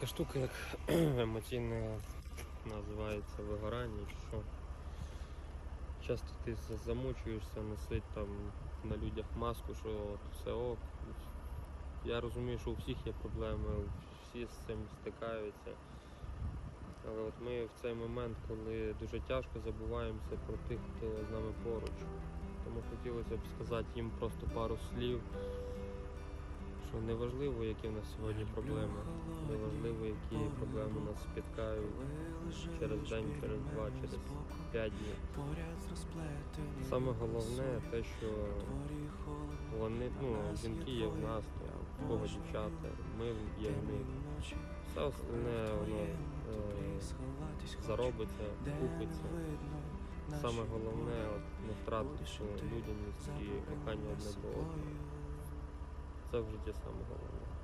Така штука, як емоційне називається вигорання, що. Часто ти замучуєшся носити там на людях маску, що все ок. Я розумію, що у всіх є проблеми, всі з цим стикаються. Але от ми в цей момент, коли дуже тяжко, забуваємося про тих, хто з нами поруч. Тому хотілося б сказати їм просто пару слів, що неважливо, які в нас сьогодні проблеми, неважливо, які проблеми нас спіткають через день, через два, через п'ять днів. Саме головне те, що вони, ну, жінки є в нас, в кого дівчата, ми є в них. Все остальне воно е, заробиться, купиться. Саме головне от, не втратити людяність і кохання одне до одного. dobrze, gdzie samochód.